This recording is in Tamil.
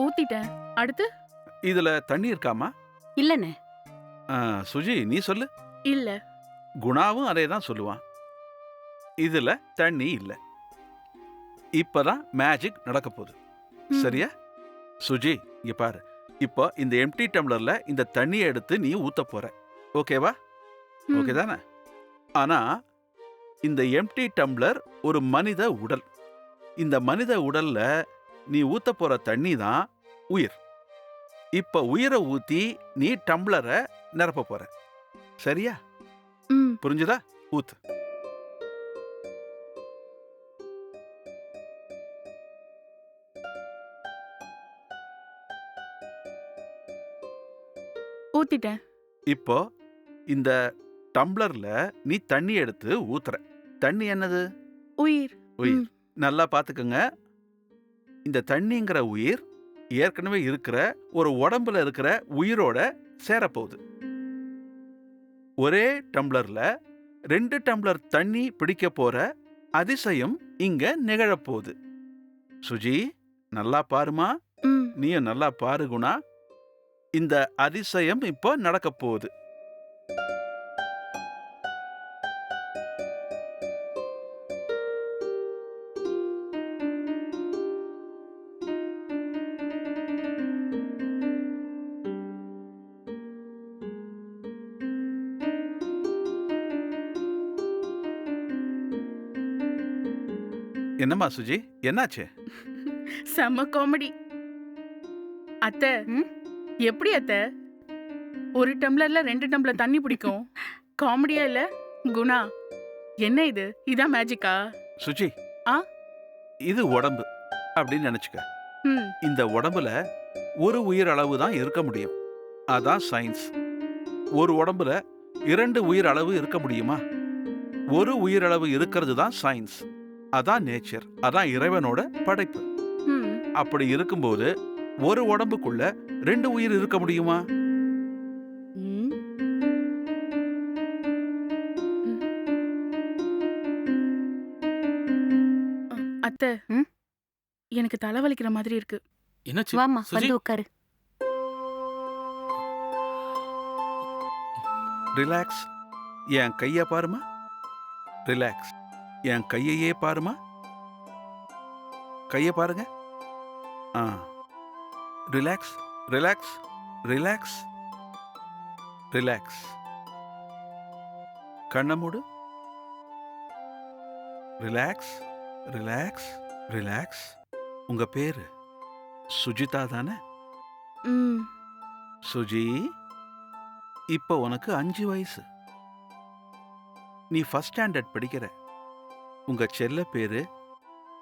ஊத்திட்டேன். அடுத்து? இதுல தண்ணி இருக்காமா இல்லண்ணே. ஆ, சுஜி நீ சொல்லு. இல்ல. குணாவும் அதே தான் சொல்லுவான். இதுல தண்ணி இல்ல. இப்பதான் மேஜிக் நடக்க போகுது. ம். சரியா? சுஜி இங்க பாரு. இப்போ இந்த எம்டி டம்ளர்ல இந்த தண்ணியை எடுத்து நீ ஊத்த போற. ஓகேவா? ம். ஓகே தானே? ஆனா இந்த எம்டி டம்ளர் ஒரு மனித உடல். இந்த மனித உடல்ல நீ ஊத்த போற தண்ணி தான் உயிர். இப்ப உயிரை ஊத்தி நீ டம்ளரை நிரப்ப போற. சரியா? ம். புரிஞ்சுதா? ஊத்து. ஊத்திட்டேன். இப்போ இந்த டம்ளர்ல நீ தண்ணி எடுத்து ஊத்துற. தண்ணி என்னது? உயிர். உயிர். நல்லா பாத்துக்கோங்க. இந்த தண்ணிங்கிற உயிர் ஏற்கனவே இருக்கிற ஒரு உடம்புல இருக்கிற உயிரோட சேரப்போகுது. ஒரே டம்ளர்ல ரெண்டு டம்ளர் தண்ணி பிடிக்க போற அதிசயம் இங்க நிகழப்போகுது. சுஜி நல்லா பாருமா? நீயும் நல்லா பாரு குணா. இந்த அதிசயம் இப்போ நடக்க போகுது என்னம்மா சுஜி? என்னாச்சு? செம்ம காமெடி அத்தை ம்? எப்படி அத்தை? ஒரு டம்ளர்ல ரெண்டு டம்ளர் தண்ணி பிடிக்கும். காமெடியா இல்ல? குணா என்ன இது? இதான் மேஜிக்கா சுஜி ஆ? இது உடம்பு அப்படின்னு நினைச்சுக்க. ம். இந்த உடம்புல ஒரு உயிர் அளவு தான் இருக்க முடியும். அதான் சயின்ஸ் ஒரு உடம்புல இரண்டு உயிர் அளவு இருக்க முடியுமா? ஒரு உயிரளவு இருக்கிறது தான் சயின்ஸ் அதான் நேச்சர் அதான் இறைவனோட படைப்பு. ம். அப்படி இருக்கும்போது ஒரு உடம்புக்குள்ள ரெண்டு உயிர் இருக்க முடியுமா? ம், அத்தை. ம்? எனக்கு தலைவலிக்கிற மாதிரி இருக்கு. என்னாச்சு? வாம்மா சுஜி? வந்து உட்காரு. ரிலாக்ஸ் என் கைய பாருமா ரிலாக்ஸ் என் கையையே பாருமா. கைய பாருங்க. ஆ. ரிலாக்ஸ் ரிலாக்ஸ் ரிலாக்ஸ் ரிலாக்ஸ் கண்ணை மூடு. ரிலாக்ஸ் ரிலாக்ஸ் ரிலாக்ஸ் உங்க பேரு சுஜிதா தானே? சுஜி இப்போ உனக்கு அஞ்சு வயசு. நீ ஃபர்ஸ்ட் ஸ்டாண்டர்ட் படிக்கிற. உங்க செல்ல பேரு